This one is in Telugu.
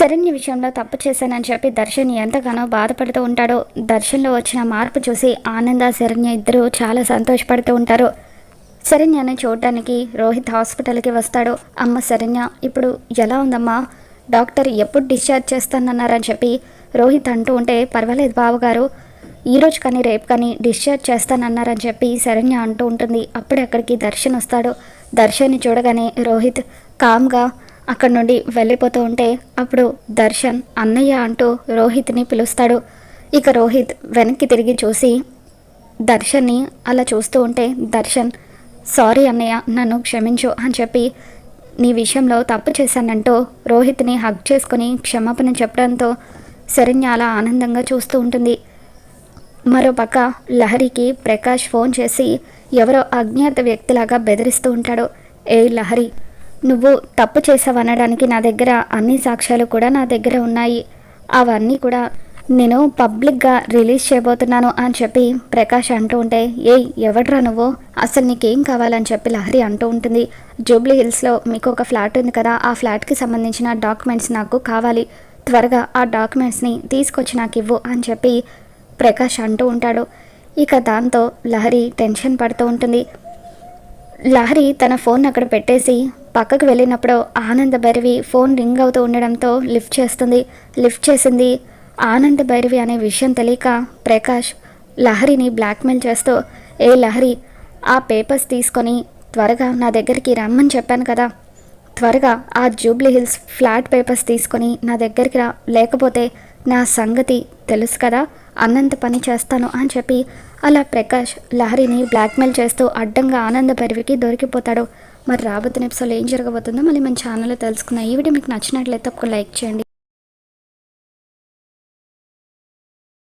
శరణ్య విషయంలో తప్పు చేశానని చెప్పి దర్శన్ ఎంతగానో బాధపడుతూ ఉంటాడో దర్శన్లో వచ్చిన మార్పు చూసి ఆనంద శరణ్య ఇద్దరు చాలా సంతోషపడుతూ ఉంటారు. శరణ్యని చూడడానికి రోహిత్ హాస్పిటల్కి వస్తాడు. అమ్మ శరణ్య ఇప్పుడు ఎలా ఉందమ్మా? డాక్టర్ ఎప్పుడు డిశ్చార్జ్ చేస్తానన్నారని చెప్పి రోహిత్ అంటూ ఉంటే పర్వాలేదు బావగారు ఈరోజు కానీ రేపు కానీ డిశ్చార్జ్ చేస్తానన్నారని చెప్పి శరణ్య అంటూ ఉంటుంది. అప్పుడే అక్కడికి దర్శన్ వస్తాడు. దర్శన్ని చూడగానే రోహిత్ కామ్గా అక్కడి నుండి వెళ్ళిపోతూ ఉంటే అప్పుడు దర్శన్ అన్నయ్య అంటూ రోహిత్ని పిలుస్తాడు. ఇక రోహిత్ వెనక్కి తిరిగి చూసి దర్శన్ని అలా చూస్తూ ఉంటే దర్శన్ సారీ అన్నయ్య నన్ను క్షమించు అని చెప్పి నీ విషయంలో తప్పు చేశానంటూ రోహిత్ని హగ్ చేసుకుని క్షమాపణ చెప్పడంతో శరణ్య అలా ఆనందంగా చూస్తూ ఉంటుంది. మరోపక్క లహరికి ప్రకాష్ ఫోన్ చేసి ఎవరో అజ్ఞాత వ్యక్తిలాగా బెదిరిస్తూ ఉంటాడు. ఏ లహరి నువ్వు తప్పు చేసావనడానికి నా దగ్గర అన్ని సాక్ష్యాలు కూడా నా దగ్గర ఉన్నాయి. అవన్నీ కూడా నేను పబ్లిక్గా రిలీజ్ చేయబోతున్నాను అని చెప్పి ప్రకాష్ అంటూ ఉంటే ఏ ఎవడ్రా నువ్వు? అసలు నీకేం కావాలని చెప్పి లహరి అంటూ ఉంటుంది. జూబ్లీ హిల్స్లో మీకు ఒక ఫ్లాట్ ఉంది కదా ఆ ఫ్లాట్కి సంబంధించిన డాక్యుమెంట్స్ నాకు కావాలి. త్వరగా ఆ డాక్యుమెంట్స్ని తీసుకొచ్చి నాకు ఇవ్వు అని చెప్పి ప్రకాష్ అంటూ ఉంటాడు. ఇక దాంతో లహరి టెన్షన్ పడుతూ ఉంటుంది. లహరి తన ఫోన్ అక్కడ పెట్టేసి పక్కకు వెళ్ళినప్పుడు ఆనంద భైరవి ఫోన్ రింగ్ అవుతూ ఉండడంతో లిఫ్ట్ చేస్తుంది లిఫ్ట్ చేసింది. ఆనంద భైరవి అనే విషయం తెలియక ప్రకాష్ లహరిని బ్లాక్మెయిల్ చేస్తూ ఏ లహరి ఆ పేపర్స్ తీసుకొని త్వరగా నా దగ్గరికి రమ్మని చెప్పాను కదా. త్వరగా ఆ జూబ్లీ హిల్స్ ఫ్లాట్ పేపర్స్ తీసుకొని నా దగ్గరికి రా. లేకపోతే నా సంగతి తెలుసు కదా. అన్నంత పని చేస్తాను అని చెప్పి అలా ప్రకాష్ లహరిని బ్లాక్మెయిల్ చేస్తూ అడ్డంగా ఆనంద పరివికి దొరికిపోతాడు. మరి రాబోతున్న ఎపిసోడ్ ఏం జరగబోతుందో మళ్ళీ మన ఛానల్లో తెలుసుకున్న ఈ వీడియో మీకు నచ్చినట్లయితే ఒక లైక్ చేయండి.